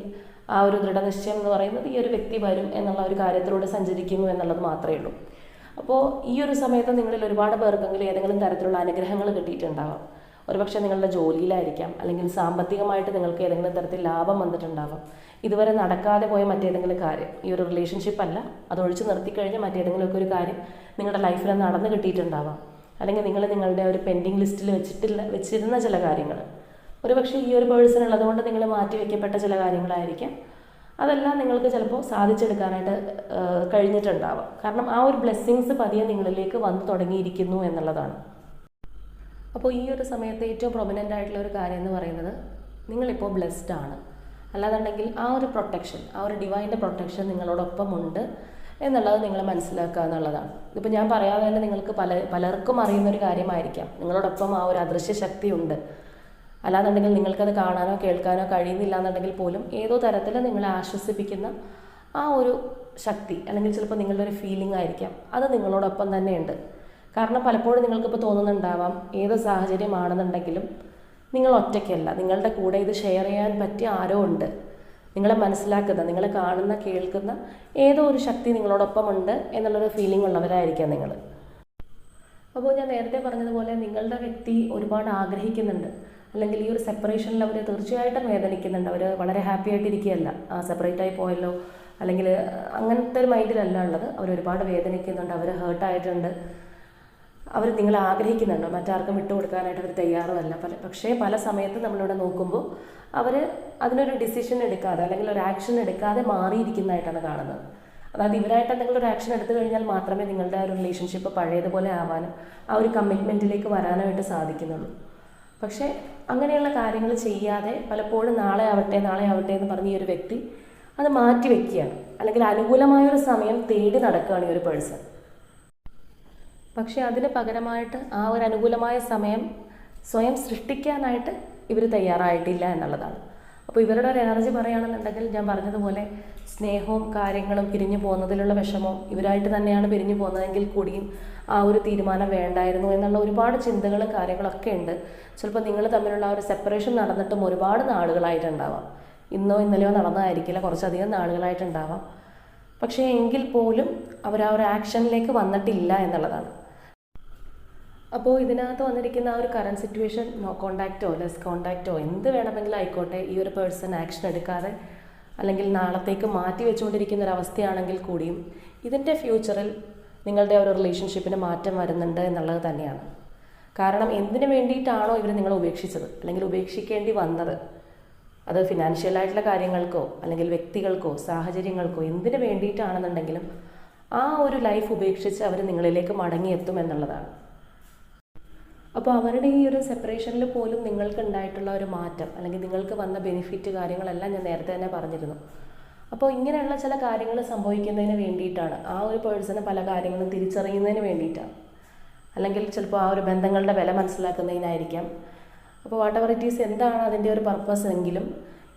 ആ ഒരു ദൃഢനിശ്ചയം എന്ന് പറയുന്നത് ഈ ഒരു വ്യക്തി വരും എന്നുള്ള ഒരു കാര്യത്തിലൂടെ സഞ്ചരിക്കുന്നു എന്നുള്ളത് മാത്രമേ ഉള്ളൂ. അപ്പോൾ ഈ ഒരു സമയത്ത് നിങ്ങളിൽ ഒരുപാട് പേർക്കെങ്കിലും ഏതെങ്കിലും തരത്തിലുള്ള അനുഗ്രഹങ്ങൾ കിട്ടിയിട്ടുണ്ടാവാം. ഒരുപക്ഷെ നിങ്ങളുടെ ജോലിയിലായിരിക്കാം അല്ലെങ്കിൽ സാമ്പത്തികമായിട്ട് നിങ്ങൾക്ക് ഏതെങ്കിലും തരത്തിൽ ലാഭം വന്നിട്ടുണ്ടാവാം. ഇതുവരെ നടക്കാതെ പോയ മറ്റേതെങ്കിലും കാര്യം ഈ ഒരു റിലേഷൻഷിപ്പ് അല്ല അത് ഒഴിച്ചു നിർത്തിക്കഴിഞ്ഞ് മറ്റേതെങ്കിലുമൊക്കെ ഒരു കാര്യം നിങ്ങളുടെ ലൈഫിൽ നടന്നു കിട്ടിയിട്ടുണ്ടാവാം. അല്ലെങ്കിൽ നിങ്ങൾ നിങ്ങളുടെ ഒരു പെൻഡിങ് ലിസ്റ്റിൽ വെച്ചിട്ടില്ല വെച്ചിരുന്ന ചില കാര്യങ്ങൾ. ഒരുപക്ഷെ ഈ ഒരു പേഴ്സൺ ഉള്ളതുകൊണ്ട് നിങ്ങൾ മാറ്റി വെക്കപ്പെട്ട ചില കാര്യങ്ങളായിരിക്കാം. അതെല്ലാം നിങ്ങൾക്ക് ചിലപ്പോൾ സാധിച്ചെടുക്കാനായിട്ട് കഴിഞ്ഞിട്ടുണ്ടാവാം. കാരണം ആ ഒരു ബ്ലെസ്സിങ്സ് പതിയെ നിങ്ങളിലേക്ക് വന്നു തുടങ്ങിയിരിക്കുന്നു എന്നുള്ളതാണ്. അപ്പോൾ ഈ ഒരു സമയത്ത് ഏറ്റവും പ്രൊമിനന്റ് ആയിട്ടുള്ള ഒരു കാര്യം എന്ന് പറയുന്നത് നിങ്ങളിപ്പോൾ ബ്ലെസ്ഡ് ആണ്. അല്ലാന്നുണ്ടെങ്കിൽ ആ ഒരു പ്രൊട്ടക്ഷൻ ആ ഒരു ഡിവൈന്റെ പ്രൊട്ടക്ഷൻ നിങ്ങളോടൊപ്പം ഉണ്ട് എന്നുള്ളത് നിങ്ങൾ മനസ്സിലാക്കുക എന്നുള്ളതാണ്. ഇതിപ്പോൾ ഞാൻ പറയാതെ തന്നെ നിങ്ങൾക്ക് പല പലർക്കും അറിയുന്നൊരു കാര്യമായിരിക്കാം. നിങ്ങളോടൊപ്പം ആ ഒരു അദൃശ്യ ശക്തി ഉണ്ട്. അല്ലാന്നുണ്ടെങ്കിൽ നിങ്ങൾക്കത് കാണാനോ കേൾക്കാനോ കഴിയുന്നില്ല എന്നുണ്ടെങ്കിൽ പോലും ഏതോ തരത്തിൽ നിങ്ങളെ ആശ്വസിപ്പിക്കുന്ന ആ ഒരു ശക്തി അല്ലെങ്കിൽ ചിലപ്പോൾ നിങ്ങളുടെ ഒരു ഫീലിംഗ് ആയിരിക്കാം. അത് നിങ്ങളോടൊപ്പം തന്നെയുണ്ട് കാരണം പലപ്പോഴും നിങ്ങൾക്കിപ്പോൾ തോന്നുന്നുണ്ടാവാം ഏത് സാഹചര്യമാണെന്നുണ്ടെങ്കിലും നിങ്ങൾ ഒറ്റയ്ക്കല്ല. നിങ്ങളുടെ കൂടെ ഇത് ഷെയർ ചെയ്യാൻ പറ്റിയ ആരോ ഉണ്ട്. നിങ്ങളെ മനസ്സിലാക്കുന്ന നിങ്ങളെ കാണുന്ന കേൾക്കുന്ന ഏതോ ഒരു ശക്തി നിങ്ങളോടൊപ്പം ഉണ്ട് എന്നുള്ളൊരു ഫീലിംഗ് ഉള്ളവരായിരിക്കാം നിങ്ങൾ അപ്പോൾ ഞാൻ നേരത്തെ പറഞ്ഞതുപോലെ നിങ്ങളുടെ വ്യക്തി ഒരുപാട് ആഗ്രഹിക്കുന്നുണ്ട്. അല്ലെങ്കിൽ ഈ ഒരു സെപ്പറേഷനിൽ അവർ തീർച്ചയായിട്ടും വേദനിക്കുന്നുണ്ട്. അവർ വളരെ ഹാപ്പി ആയിട്ടിരിക്കുകയല്ല. ആ സെപ്പറേറ്റ് ആയി പോയല്ലോ. അല്ലെങ്കിൽ അങ്ങനത്തെ ഒരു മൈൻഡിലല്ല ഉള്ളത്. അവർ ഒരുപാട് വേദനിക്കുന്നുണ്ട്. അവർ ഹേർട്ടായിട്ടുണ്ട് അവർ നിങ്ങൾ ആഗ്രഹിക്കുന്നുണ്ടോ? മറ്റാർക്കും വിട്ടുകൊടുക്കാനായിട്ട് അവർ തയ്യാറുമല്ല. പല പക്ഷേ പല സമയത്ത് നമ്മളിവിടെ നോക്കുമ്പോൾ അവർ അതിനൊരു ഡിസിഷൻ എടുക്കാതെ അല്ലെങ്കിൽ ഒരു ആക്ഷൻ എടുക്കാതെ മാറിയിരിക്കുന്നതായിട്ടാണ് കാണുന്നത്. അതായത് ഇവരായിട്ട് എന്തെങ്കിലും ഒരു ആക്ഷൻ എടുത്തു കഴിഞ്ഞാൽ മാത്രമേ നിങ്ങളുടെ ആ ഒരു റിലേഷൻഷിപ്പ് പഴയതുപോലെ ആവാനും ആ ഒരു കമ്മിറ്റ്മെന്റിലേക്ക് വരാനായിട്ട് സാധിക്കുന്നുള്ളൂ. പക്ഷേ അങ്ങനെയുള്ള കാര്യങ്ങൾ ചെയ്യാതെ പലപ്പോഴും നാളെ ആവട്ടെ നാളെ ആവട്ടെ എന്ന് പറഞ്ഞ ഈ ഒരു വ്യക്തി അത് മാറ്റി വെക്കുകയാണ്. അല്ലെങ്കിൽ അനുകൂലമായ ഒരു സമയം തേടി നടക്കുകയാണ് ഈ ഒരു പേഴ്സൺ പക്ഷേ അതിന് പകരമായിട്ട് ആ ഒരു അനുകൂലമായ സമയം സ്വയം സൃഷ്ടിക്കാനായിട്ട് ഇവർ തയ്യാറായിട്ടില്ല എന്നുള്ളതാണ്. അപ്പോൾ ഇവരുടെ ഒരു എനർജി പറയുകയാണെന്നുണ്ടെങ്കിൽ ഞാൻ പറഞ്ഞതുപോലെ സ്നേഹവും കാര്യങ്ങളും പിരിഞ്ഞു പോകുന്നതിലുള്ള വിഷമവും ഇവരായിട്ട് തന്നെയാണ് പിരിഞ്ഞു പോകുന്നതെങ്കിൽ കൂടിയും ആ ഒരു തീരുമാനം വേണ്ടായിരുന്നു എന്നുള്ള ഒരുപാട് ചിന്തകളും കാര്യങ്ങളൊക്കെ ഉണ്ട്. ചിലപ്പോൾ നിങ്ങൾ തമ്മിലുള്ള ഒരു സെപ്പറേഷൻ നടന്നിട്ടും ഒരുപാട് നാളുകളായിട്ടുണ്ടാവാം. ഇന്നോ ഇന്നലെയോ നടന്നതായിരിക്കില്ല കുറച്ചധികം നാളുകളായിട്ടുണ്ടാവാം. പക്ഷേ എങ്കിൽ പോലും അവർ ആ ഒരു ആക്ഷനിലേക്ക് വന്നിട്ടില്ല എന്നുള്ളതാണ്. അപ്പോൾ ഇതിനകത്ത് വന്നിരിക്കുന്ന ആ ഒരു കറണ്ട് സിറ്റുവേഷൻ നോ കോണ്ടാക്റ്റോ ലെസ് കോണ്ടാക്റ്റോ എന്ത് വേണമെങ്കിലും ആയിക്കോട്ടെ ഈ ഒരു പേഴ്സൺ ആക്ഷൻ എടുക്കാതെ അല്ലെങ്കിൽ നാളത്തേക്ക് മാറ്റി വെച്ചുകൊണ്ടിരിക്കുന്ന ഒരു അവസ്ഥയാണെങ്കിൽ കൂടിയും ഇതിന്റെ ഫ്യൂച്ചറിൽ നിങ്ങളുടെ ഒരു റിലേഷൻഷിപ്പിന് മാറ്റം വരുന്നുണ്ട് എന്നുള്ളത് തന്നെയാണ്. കാരണം എന്തിനു വേണ്ടിയിട്ടാണോ ഇവർ നിങ്ങൾ ഉപേക്ഷിച്ചത്? അല്ലെങ്കിൽ ഉപേക്ഷിക്കേണ്ടി വന്നത്? അത് ഫിനാൻഷ്യൽ ആയിട്ടുള്ള കാര്യങ്ങൾക്കോ അല്ലെങ്കിൽ വ്യക്തികൾക്കോ സാഹചര്യങ്ങൾക്കോ എന്തിനു വേണ്ടിയിട്ടാണെന്നുണ്ടെങ്കിലും ആ ഒരു ലൈഫ് ഉപേക്ഷിച്ച് അവർ നിങ്ങളിലേക്ക് മടങ്ങിയെത്തും എന്നുള്ളതാണ്. അപ്പോൾ അവരുടെ ഈ ഒരു സെപ്പറേഷനിൽ പോലും നിങ്ങൾക്ക് ഉണ്ടായിട്ടുള്ള ഒരു മാറ്റം അല്ലെങ്കിൽ നിങ്ങൾക്ക് വന്ന ബെനിഫിറ്റ് കാര്യങ്ങളെല്ലാം ഞാൻ നേരത്തെ തന്നെ പറഞ്ഞിരുന്നു. അപ്പോൾ ഇങ്ങനെയുള്ള ചില കാര്യങ്ങൾ സംഭവിക്കുന്നതിന് വേണ്ടിയിട്ടാണ് ആ ഒരു പേഴ്സണ് പല കാര്യങ്ങളും തിരിച്ചറിയുന്നതിന് വേണ്ടിയിട്ടാണ്. അല്ലെങ്കിൽ ചിലപ്പോൾ ആ ഒരു ബന്ധങ്ങളുടെ വില മനസ്സിലാക്കുന്നതിനായിരിക്കാം. അപ്പോൾ വാട്ട് എവർ ഇറ്റ് ഈസ് എന്താണ് അതിന്റെ ഒരു പർപ്പസ് എങ്കിലും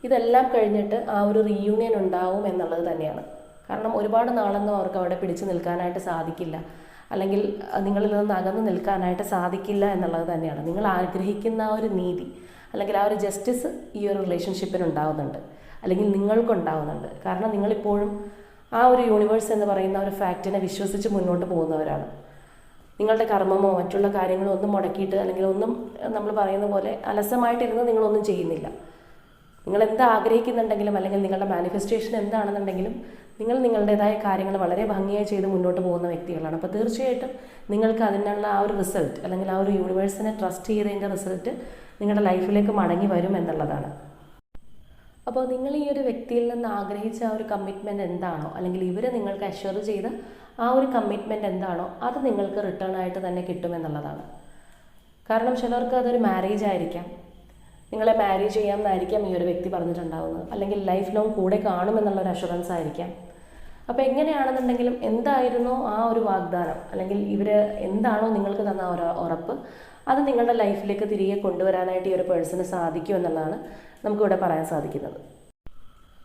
ഇതെല്ലാം കഴിഞ്ഞിട്ട് ആ ഒരു റീയൂണിയൻ ഉണ്ടാവും എന്നുള്ളത് തന്നെയാണ്. കാരണം ഒരുപാട് നാളൊന്നും അവർക്ക് അവിടെ പിടിച്ചു നിൽക്കാനായിട്ട് സാധിക്കില്ല. അല്ലെങ്കിൽ നിങ്ങളിൽ നിന്ന് അകന്നു നിൽക്കാനായിട്ട് സാധിക്കില്ല എന്നുള്ളത് തന്നെയാണ്. നിങ്ങൾ ആഗ്രഹിക്കുന്ന ആ ഒരു നീതി അല്ലെങ്കിൽ ആ ഒരു ജസ്റ്റിസ് ഈ ഒരു റിലേഷൻഷിപ്പിന് ഉണ്ടാകുന്നുണ്ട് അല്ലെങ്കിൽ നിങ്ങൾക്കുണ്ടാവുന്നുണ്ട് കാരണം നിങ്ങളിപ്പോഴും ആ ഒരു യൂണിവേഴ്സ് എന്ന് പറയുന്ന ഒരു ഫാക്റ്റിനെ വിശ്വസിച്ച് മുന്നോട്ട് പോകുന്നവരാണ്. നിങ്ങളുടെ കർമ്മമോ മറ്റുള്ള കാര്യങ്ങളോ ഒന്നും മുടക്കിയിട്ട് അല്ലെങ്കിൽ ഒന്നും നമ്മൾ പറയുന്ന പോലെ അലസമായിട്ടിരുന്ന് നിങ്ങളൊന്നും ചെയ്യുന്നില്ല. നിങ്ങൾ എന്ത് ആഗ്രഹിക്കുന്നുണ്ടെങ്കിലും അല്ലെങ്കിൽ നിങ്ങളുടെ മാനിഫെസ്റ്റേഷൻ എന്താണെന്നുണ്ടെങ്കിലും നിങ്ങൾ നിങ്ങളുടേതായ കാര്യങ്ങൾ വളരെ ഭംഗിയായി ചെയ്ത് മുന്നോട്ട് പോകുന്ന വ്യക്തികളാണ്. അപ്പോൾ തീർച്ചയായിട്ടും നിങ്ങൾക്ക് അതിനുള്ള ആ ഒരു റിസൾട്ട് അല്ലെങ്കിൽ ആ ഒരു യൂണിവേഴ്സിനെ ട്രസ്റ്റ് ചെയ്തതിന്റെ റിസൾട്ട് നിങ്ങളുടെ ലൈഫിലേക്ക് മടങ്ങി വരും എന്നുള്ളതാണ്. അപ്പോൾ നിങ്ങൾ ഈ ഒരു വ്യക്തിയിൽ നിന്ന് ആഗ്രഹിച്ച ആ ഒരു കമ്മിറ്റ്മെന്റ് എന്താണോ അല്ലെങ്കിൽ ഇവർ നിങ്ങൾക്ക് അഷ്വർ ചെയ്ത ആ ഒരു കമ്മിറ്റ്മെന്റ് എന്താണോ അത് നിങ്ങൾക്ക് റിട്ടേൺ ആയിട്ട് തന്നെ കിട്ടുമെന്നുള്ളതാണ് കാരണം ചിലർക്ക് അതൊരു മാരേജ് ആയിരിക്കാം. നിങ്ങളെ മാരേജ് ചെയ്യാമെന്നായിരിക്കാം ഈ ഒരു വ്യക്തി പറഞ്ഞിട്ടുണ്ടാവുന്നത്. അല്ലെങ്കിൽ ലൈഫ് ലോങ് കൂടെ കാണുമെന്നുള്ള ഒരു അഷുറൻസ് ആയിരിക്കാം. അപ്പോൾ എങ്ങനെയാണെന്നുണ്ടെങ്കിലും എന്തായിരുന്നോ ആ ഒരു വാഗ്ദാനം? അല്ലെങ്കിൽ ഇവർ എന്താണോ നിങ്ങൾക്ക് തന്ന ഒരു ഉറപ്പ് അത് നിങ്ങളുടെ ലൈഫിലേക്ക് തിരികെ കൊണ്ടുവരാനായിട്ട് ഈ ഒരു പേഴ്സണ് സാധിക്കും എന്നുള്ളതാണ് നമുക്കിവിടെ പറയാൻ സാധിക്കുന്നത്.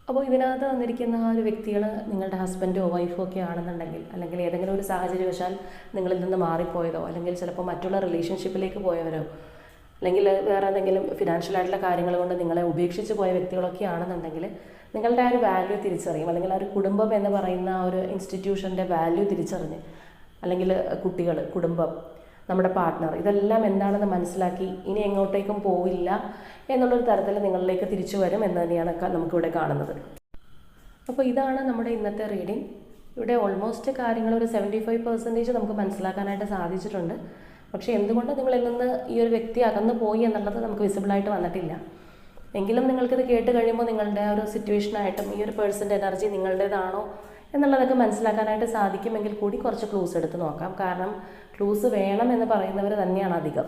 അപ്പോൾ ഇതിനകത്ത് വന്നിരിക്കുന്ന ആ ഒരു വ്യക്തികൾ നിങ്ങളുടെ ഹസ്ബൻഡോ വൈഫോ ഒക്കെ ആണെന്നുണ്ടെങ്കിൽ അല്ലെങ്കിൽ ഏതെങ്കിലും ഒരു സാഹചര്യവശാൽ നിങ്ങളിൽ നിന്ന് മാറിപ്പോയതോ അല്ലെങ്കിൽ ചിലപ്പോൾ മറ്റുള്ള റിലേഷൻഷിപ്പിലേക്ക് പോയവരോ അല്ലെങ്കിൽ വേറെ എന്തെങ്കിലും ഫിനാൻഷ്യൽ ആയിട്ടുള്ള കാര്യങ്ങൾ കൊണ്ട് നിങ്ങളെ ഉപേക്ഷിച്ച് പോയ വ്യക്തികളൊക്കെ ആണെന്നുണ്ടെങ്കിൽ നിങ്ങളുടെ ആ ഒരു വാല്യൂ തിരിച്ചറിയും. അല്ലെങ്കിൽ ആ ഒരു കുടുംബം എന്ന് പറയുന്ന ആ ഒരു ഇൻസ്റ്റിറ്റ്യൂഷന്റെ വാല്യൂ തിരിച്ചറിഞ്ഞ്. അല്ലെങ്കിൽ കുട്ടികൾ കുടുംബം നമ്മുടെ പാർട്ട്ണർ ഇതെല്ലാം എന്താണെന്ന് മനസ്സിലാക്കി ഇനി എങ്ങോട്ടേക്കും പോവില്ല എന്നുള്ളൊരു തരത്തിൽ നിങ്ങളിലേക്ക് തിരിച്ചു വരും എന്ന് തന്നെയാണ് നമുക്കിവിടെ കാണുന്നത്. അപ്പോൾ ഇതാണ് നമ്മുടെ ഇന്നത്തെ റീഡിംഗ് ഇവിടെ ഓൾമോസ്റ്റ് കാര്യങ്ങൾ ഒരു സെവന്റി ഫൈവ് പെർസെന്റേജ് നമുക്ക് മനസ്സിലാക്കാനായിട്ട് സാധിച്ചിട്ടുണ്ട്. പക്ഷേ എന്തുകൊണ്ട് നിങ്ങളിൽ നിന്ന് ഈ ഒരു വ്യക്തി അകന്നു പോയി എന്നുള്ളത് നമുക്ക് വിസിബിളായിട്ട് വന്നിട്ടില്ല? എങ്കിലും നിങ്ങൾക്കിത് കേട്ട് കഴിയുമ്പോൾ നിങ്ങളുടെ ഒരു സിറ്റുവേഷനായിട്ടും ഈ ഒരു പേഴ്സന്റെ എനർജി നിങ്ങളുടേതാണോ എന്നുള്ളതൊക്കെ മനസ്സിലാക്കാനായിട്ട് സാധിക്കുമെങ്കിൽ കൂടി കുറച്ച് ക്ലൂസ് എടുത്ത് നോക്കാം. കാരണം ക്ലൂസ് വേണം എന്ന് പറയുന്നവർ തന്നെയാണ് അധികം.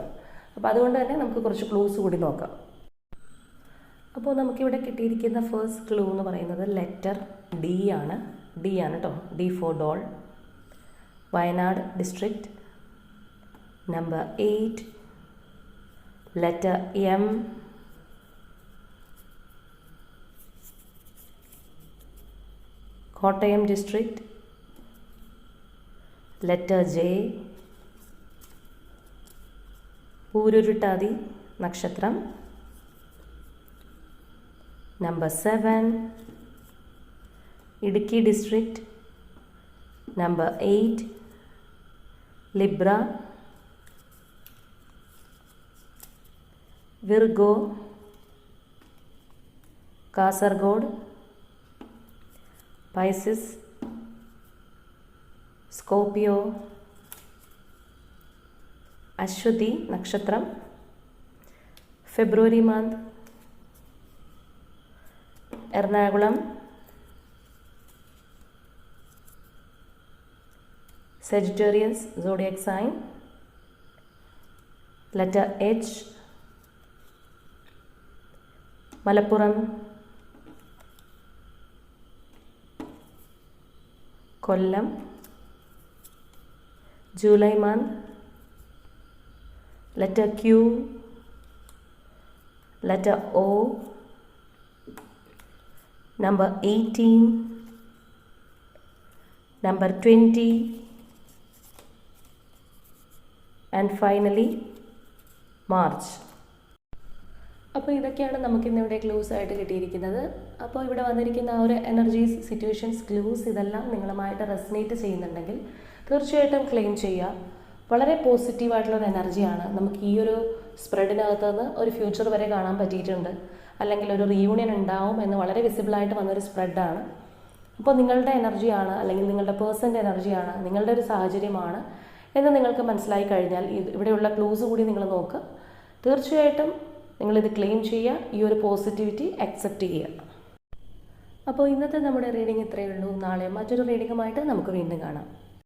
അപ്പോൾ അതുകൊണ്ട് തന്നെ നമുക്ക് കുറച്ച് ക്ലൂസ് കൂടി നോക്കാം. അപ്പോൾ നമുക്കിവിടെ കിട്ടിയിരിക്കുന്ന ഫസ്റ്റ് ക്ലൂ എന്ന് പറയുന്നത് ലെറ്റർ ഡി ആണ്. ഡി ആണ് കേട്ടോ D four doll Wayanad district number eight letter M Kottayam district. Letter J പൂരുരുട്ടാതി നക്ഷത്രം number seven Idukki district number eight Libra Virgo Kasaragod Pisces Scorpio Ashwathi നക്ഷത്രം February month Ernakulam Sagittarians zodiac sign letter H Malappuram Kollam July month letter Q letter O, number 18, number 20, and finally March. അപ്പോൾ ഇതൊക്കെയാണ് നമുക്കിന്നിവിടെ clues ആയിട്ട് കിട്ടിയിരിക്കുന്നത്. അപ്പോൾ ഇവിടെ വന്നിരിക്കുന്ന ആ ഒരു എനർജീസ് സിറ്റുവേഷൻസ് ക്ലൂസ് ഇതെല്ലാം നിങ്ങളുമായിട്ട് റെസിനേറ്റ് ചെയ്യുന്നുണ്ടെങ്കിൽ തീർച്ചയായിട്ടും ക്ലെയിം ചെയ്യുക. വളരെ പോസിറ്റീവായിട്ടുള്ള ഒരു എനർജിയാണ് നമുക്ക് ഈ ഒരു സ്പ്രെഡിനകത്ത് നിന്ന് ഒരു ഫ്യൂച്ചർ വരെ കാണാൻ പറ്റിയിട്ടുണ്ട്. അല്ലെങ്കിൽ ഒരു റീയൂണിയൻ ഉണ്ടാവും എന്ന് വളരെ വിസിബിളായിട്ട് വന്നൊരു സ്പ്രെഡാണ് അപ്പോൾ നിങ്ങളുടെ എനർജിയാണ് അല്ലെങ്കിൽ നിങ്ങളുടെ പേഴ്സന്റെ എനർജിയാണ് നിങ്ങളുടെ ഒരു സാഹചര്യമാണ് എന്ന് നിങ്ങൾക്ക് മനസ്സിലായി കഴിഞ്ഞാൽ ഇവിടെയുള്ള ക്ലൂസ് കൂടി നിങ്ങൾ നോക്കുക തീർച്ചയായിട്ടും നിങ്ങളിത് ക്ലെയിം ചെയ്യുക ഈ ഒരു പോസിറ്റിവിറ്റി അക്സെപ്റ്റ് ചെയ്യുക. അപ്പോൾ ഇന്നത്തെ നമ്മുടെ റീഡിംഗ് ഇത്രയേ ഉള്ളൂ. നാളെ മറ്റൊരു റീഡിങ്ങുമായിട്ട് നമുക്ക് വീണ്ടും കാണാം.